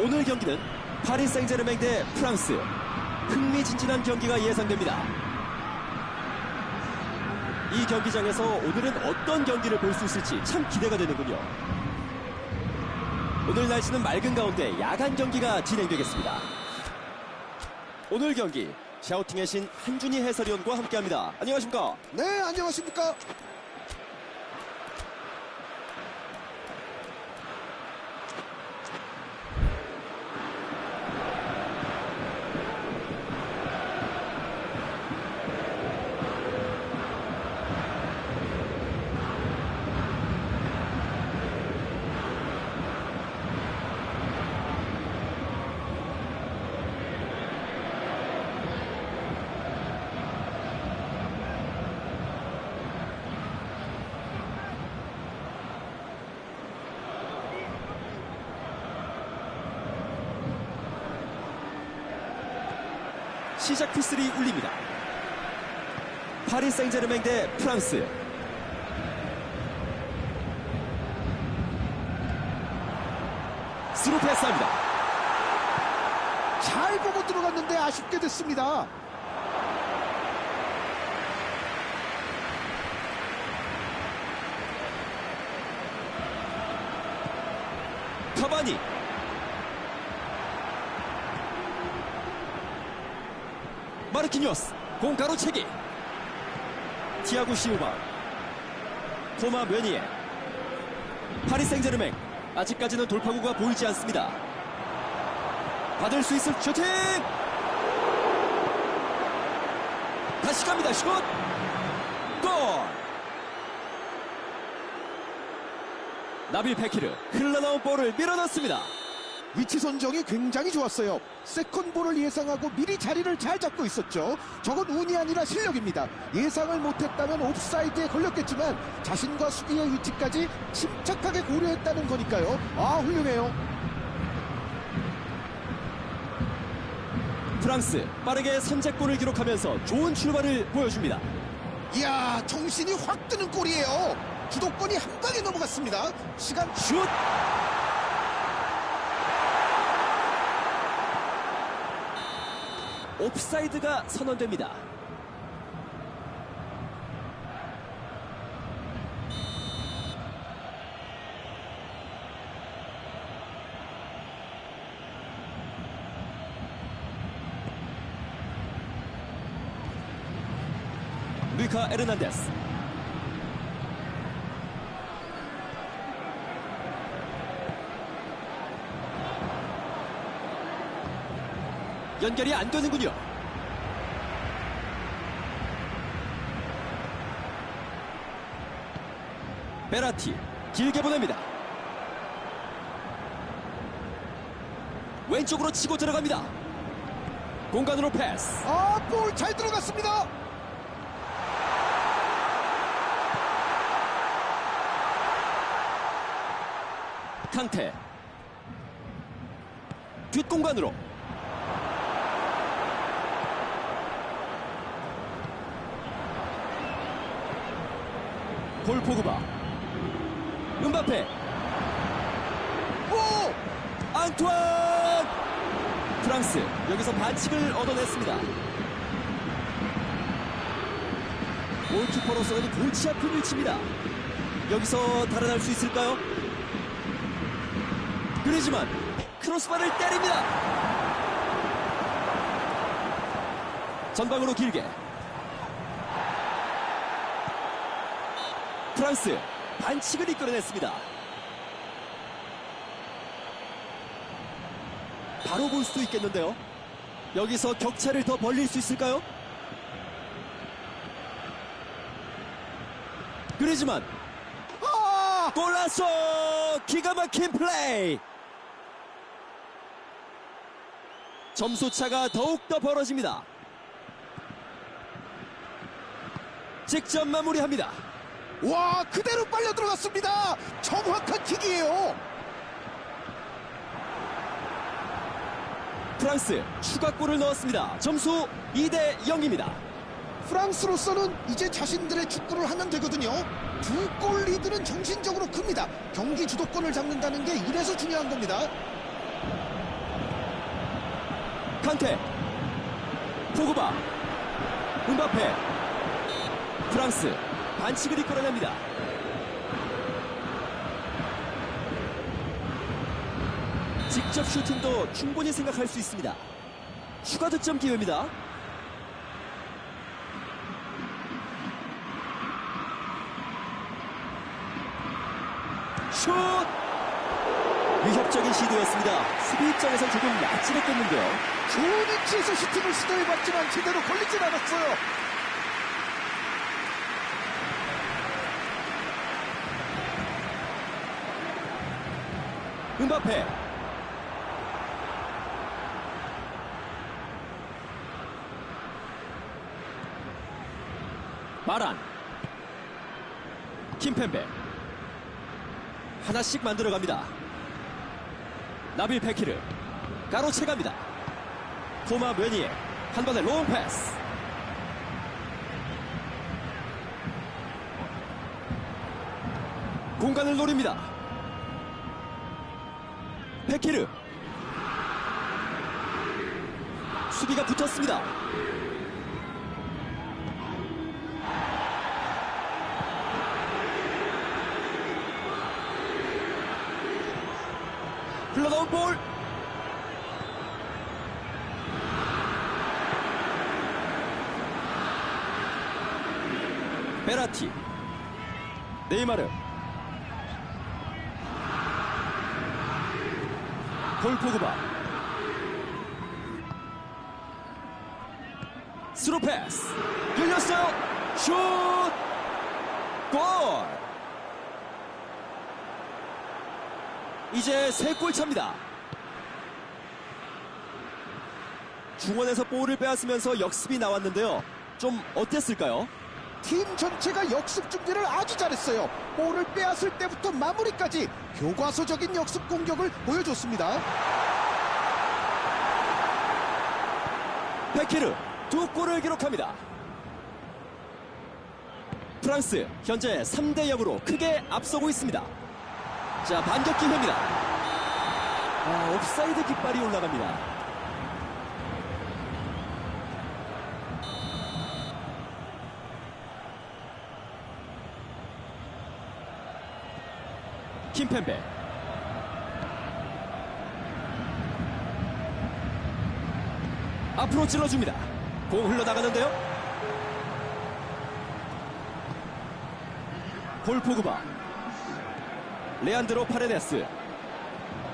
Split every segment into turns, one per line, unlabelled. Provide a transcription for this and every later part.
오늘 경기는 파리 생제르맹 대 프랑스. 흥미진진한 경기가 예상됩니다. 이 경기장에서 오늘은 어떤 경기를 볼 수 있을지 참 기대가 되는군요. 오늘 날씨는 맑은 가운데 야간 경기가 진행되겠습니다. 오늘 경기 샤우팅의 신 한준희 해설위원과 함께합니다. 안녕하십니까?
네, 안녕하십니까?
시작 휘슬이 울립니다. 파리 생제르맹 대 프랑스. 스루 패스합니다.
잘 보고 들어갔는데 아쉽게 됐습니다.
카바니. 마르키뉴스 공 가로 채기. 티아고 시우바. 토마 메니에. 파리 생제르맹 아직까지는 돌파구가 보이지 않습니다. 받을 수 있을 슈팅! 다시 갑니다. 슛! 골! 나빌 페키르 흘러나온 볼을 밀어넣습니다.
위치 선정이 굉장히 좋았어요. 세컨볼을 예상하고 미리 자리를 잘 잡고 있었죠. 저건 운이 아니라 실력입니다. 예상을 못했다면 옵사이드에 걸렸겠지만 자신과 수비의 위치까지 침착하게 고려했다는 거니까요. 아, 훌륭해요.
프랑스 빠르게 선제골을 기록하면서 좋은 출발을 보여줍니다.
이야, 정신이 확 드는 골이에요. 주도권이 한 방에 넘어갔습니다. 시간
슛! 옵사이드가 선언됩니다. 루이카 에르난데스 연결이 안 되는군요. 베라티 길게 보냅니다. 왼쪽으로 치고 들어갑니다. 공간으로 패스.
아, 볼 잘 들어갔습니다.
캉테 뒷공간으로 볼 포그바. 은바페.
오!
안투안! 프랑스 여기서 반칙을 얻어냈습니다. 골키퍼로서는 골치 아픈 위치입니다. 여기서 달아날 수 있을까요? 그리지만 크로스바를 때립니다. 전방으로 길게 프랑스 반칙을 이끌어냈습니다 바로 볼 수도 있겠는데요. 여기서 격차를 더 벌릴 수 있을까요? 그러지만
아!
골라서 기가 막힌 플레이. 점수 차가 더욱 더 벌어집니다. 직접 마무리합니다.
와, 그대로 빨려 들어갔습니다. 정확한 킥이에요.
프랑스 추가골을 넣었습니다. 점수 2대 0입니다.
프랑스로서는 이제 자신들의 축구를 하면 되거든요. 두 골 리드는 정신적으로 큽니다. 경기 주도권을 잡는다는 게 이래서 중요한 겁니다.
칸테 포그바 음바페 프랑스 반칙을 이끌어냅니다. 직접 슈팅도 충분히 생각할 수 있습니다. 추가 득점 기회입니다. 슛! 위협적인 시도였습니다. 수비 입장에서 조금 아찔했겠는데요.
좋은 위치에서 슈팅을 시도해봤지만 제대로 걸리진 않았어요.
음바페. 마란. 킴펜베 하나씩 만들어갑니다. 나빌 페키르. 가로채갑니다. 토마 웨니에 한 번에 롱 패스. 공간을 노립니다 페키르. 수비가 붙었습니다. 흘러나온 볼. 베라티. 네이마르 폴 포그바. 스루 패스. 열렸어요. 슛. 골! 이제 세 골 차입니다. 중원에서 볼을 빼앗으면서 역습이 나왔는데요. 좀 어땠을까요?
팀 전체가 역습 준비를 아주 잘했어요. 볼을 빼앗을 때부터 마무리까지 교과서적인 역습 공격을 보여줬습니다.
페키르 두 골을 기록합니다. 프랑스 현재 3대 0으로 크게 앞서고 있습니다. 자 반격 기회입니다. 아, 옵사이드 깃발이 올라갑니다. 킴펜베 앞으로 찔러줍니다. 공 흘러나가는데요. 폴 포그바 레안드로 파레데스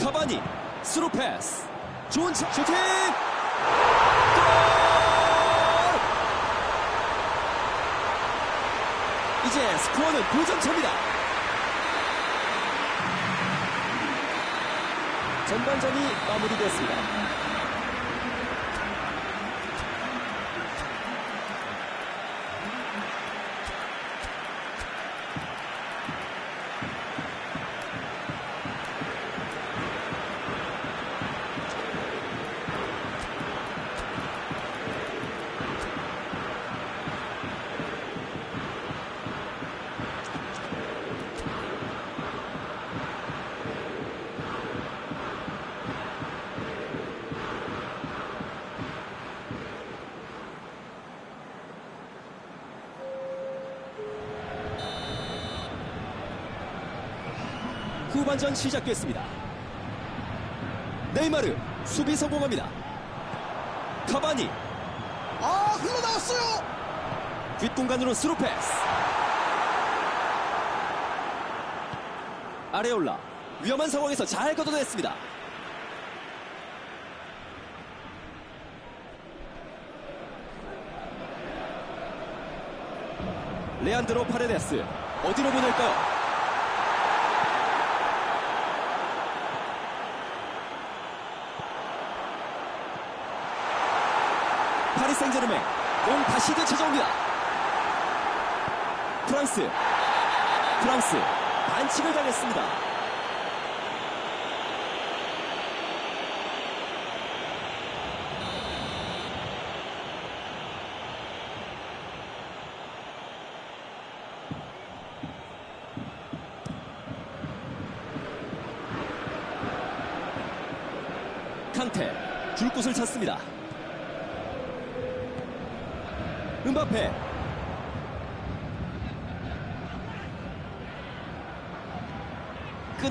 카바니 스루 패스 좋은 차- 슈팅 골! 이제 스코어는 두점 차입니다. 전반전이 마무리됐습니다. 후반전 시작됐습니다. 네이마르 수비 성공합니다. 카바니
아, 흘러나왔어요!
뒷공간으로 스루 패스. 아레올라 위험한 상황에서 잘 걷어냈습니다. 레안드로 파레데스 어디로 보낼까요? 파리 생제르맹 공 다시 되찾아옵니다. 프랑스 프랑스 반칙을 당했습니다. 은바페.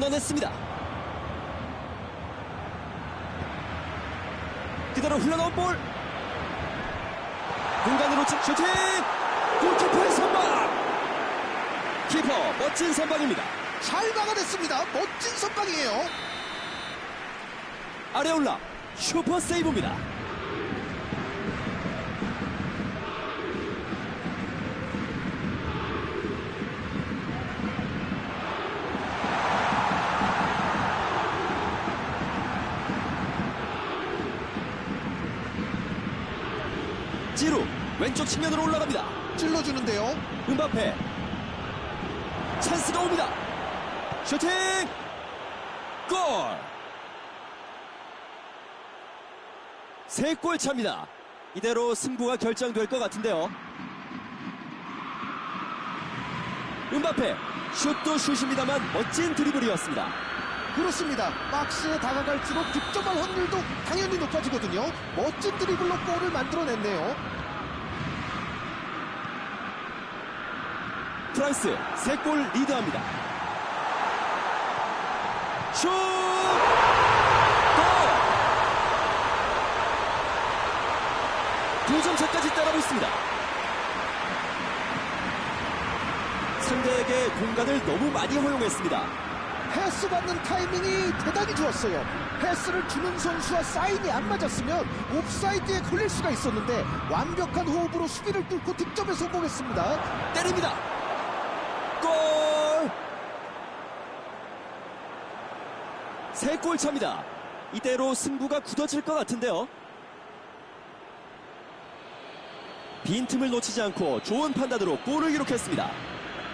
끊어냈습니다. 그대로 흘러나온 볼. 공간으로 치- 슈팅! 골키퍼의 선방! 키퍼 멋진 선방입니다.
잘 막아냈습니다. 멋진 선방이에요.
아레올라 슈퍼 세이브입니다. 지루 왼쪽 측면으로 올라갑니다.
찔러주는데요.
은바페 찬스가 옵니다. 슈팅 골! 세 골 차입니다. 이대로 승부가 결정될 것 같은데요. 은바페 슛도 슛입니다만 멋진 드리블이었습니다.
그렇습니다. 박스에 다가갈수록 득점할 확률도 당연히 높아지거든요. 멋진 드리블로 골을 만들어냈네요.
프랑스 세골 리드합니다. 슛! 골! 두점 차까지 따라고 있습니다. 상대에게 공간을 너무 많이 허용했습니다.
패스 받는 타이밍이 대단히 좋았어요. 패스를 주는 선수와 사인이 안 맞았으면 옵사이드에 걸릴 수가 있었는데 완벽한 호흡으로 수비를 뚫고 득점에 성공했습니다.
때립니다. 골! 세골 차입니다. 이대로 승부가 굳어질 것 같은데요. 빈틈을 놓치지 않고 좋은 판단으로 골을 기록했습니다.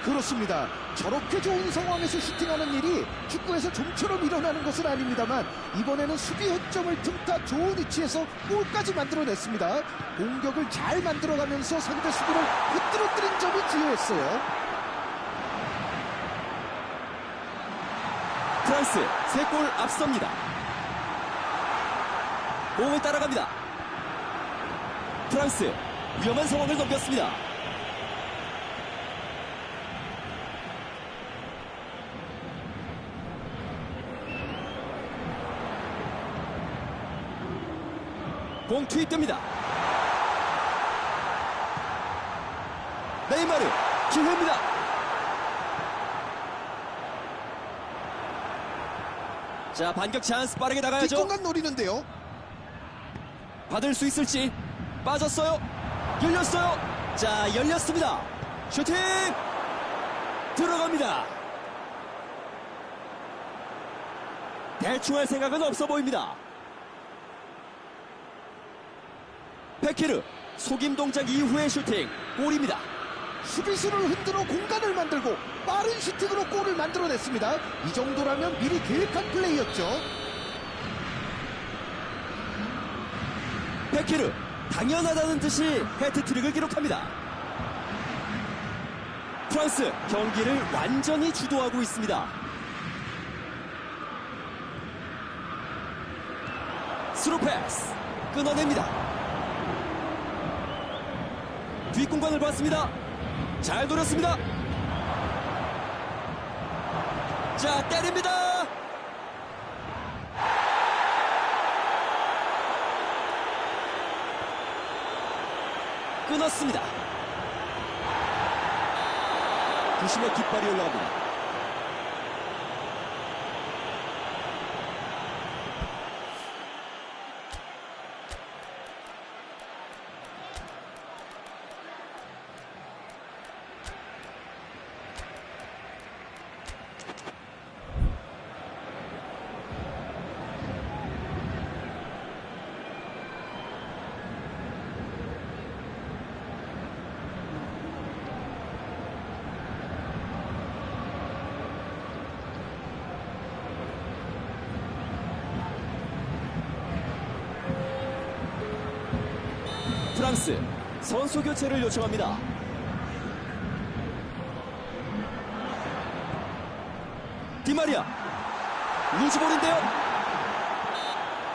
그렇습니다. 저렇게 좋은 상황에서 슈팅하는 일이 축구에서 좀처럼 일어나는 것은 아닙니다만 이번에는 수비 허점을 틈타 좋은 위치에서 골까지 만들어냈습니다. 공격을 잘 만들어가면서 상대 수비를 흐트러뜨린 점이 주요했어요.
프랑스 세골 앞섭니다. 공을 따라갑니다. 프랑스 위험한 상황을 넘겼습니다. 공 투입됩니다. 네이마르 기회입니다. 자 반격 찬스 빠르게 나가야죠.
뒷공간 노리는데요.
받을 수 있을지 빠졌어요. 열렸어요. 자 열렸습니다. 슈팅 들어갑니다. 대충 할 생각은 없어 보입니다. 페키르 속임 동작 이후의 슈팅 골입니다.
수비수를 흔들어 공간을 만들고 빠른 슈팅으로 골을 만들어냈습니다. 이 정도라면 미리 계획한 플레이였죠.
페키르 당연하다는 듯이 해트트릭을 기록합니다. 프랑스 경기를 완전히 주도하고 있습니다. 스루 패스 끊어냅니다. 뒷공간을 봤습니다. 잘 노렸습니다. 자 때립니다. 끊었습니다. 부심의 깃발이 올라갑니다. 프랑스 선수 교체를 요청합니다. 디마리아 루즈볼인데요.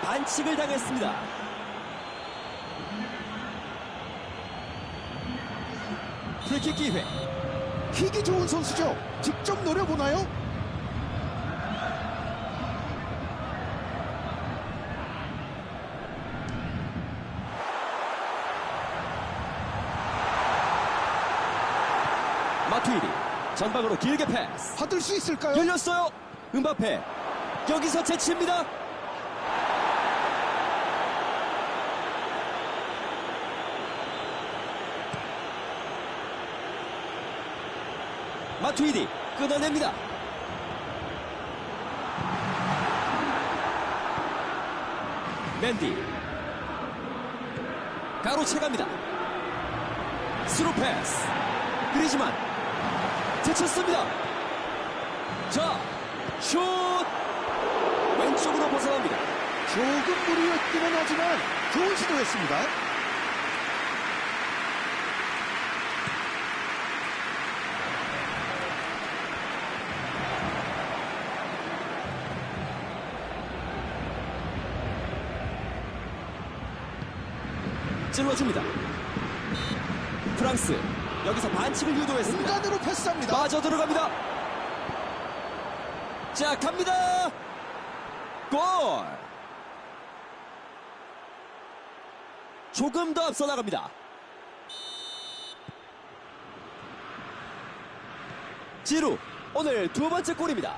반칙을 당했습니다. 프리킥 기회.
킥이 좋은 선수죠. 직접 노려보나요?
마투이리 전방으로 길게 패스.
받을 수 있을까요?
열렸어요. 음바페 여기서 제치입니다. 마투이디 끊어냅니다. 맨디 가로채갑니다. 스루 패스 그리지만 제쳤습니다. 자, 슛! 왼쪽으로 벗어납니다.
조금 무리였기는 하지만 좋은 시도였습니다.
찔러줍니다. 프랑스, 여기서 반칙을 유도했습니다.
공간으로 패스합니다.
빠져 들어갑니다. 자, 갑니다. 골! 조금 더 앞서 나갑니다. 지루, 오늘 두 번째 골입니다.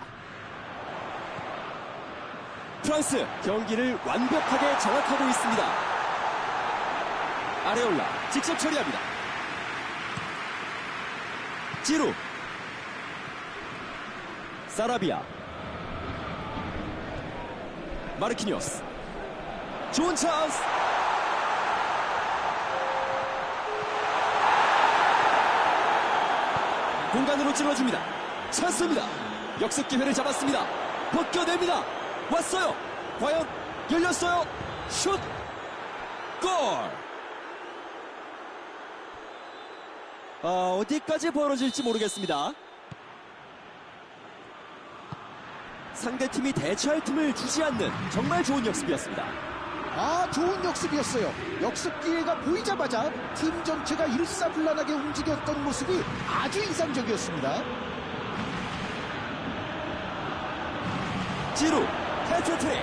프랑스, 경기를 완벽하게 장악하고 있습니다. 아레올라, 직접 처리합니다. 지루, 사라비아. 마르키니오스. 좋은 찬스. 공간으로 찔러줍니다. 찬스입니다. 역습 기회를 잡았습니다. 벗겨냅니다. 왔어요. 과연 열렸어요. 슛. 골! 아, 어 디까지 벌어질지 모르겠습니다. 상대팀이 대처할 틈을 주지 않는 정말 좋은 역습이었습니다.
아, 좋은 역습이었어요. 역습 기회가 보이자마자 팀 전체가 일사불란하게 움직였던 모습이 아주 인상적이었습니다.
지루, 헤트트릭,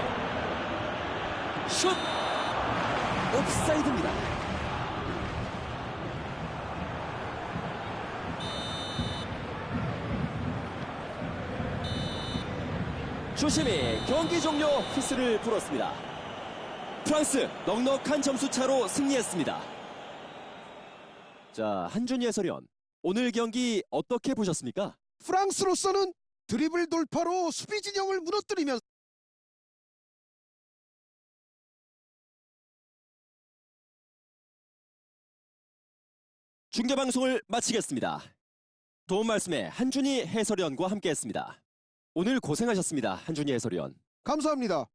슛, 옵사이드입니다. 조심히 경기 종료 휘슬을 불었습니다. 프랑스 넉넉한 점수 차로 승리했습니다. 자, 한준희 해설위원, 오늘 경기 어떻게 보셨습니까?
프랑스로서는 드리블 돌파로 수비 진영을 무너뜨리면서
중계 방송을 마치겠습니다. 도움 말씀에 한준희 해설위원과 함께했습니다. 오늘 고생하셨습니다, 한준희 해설위원.
감사합니다.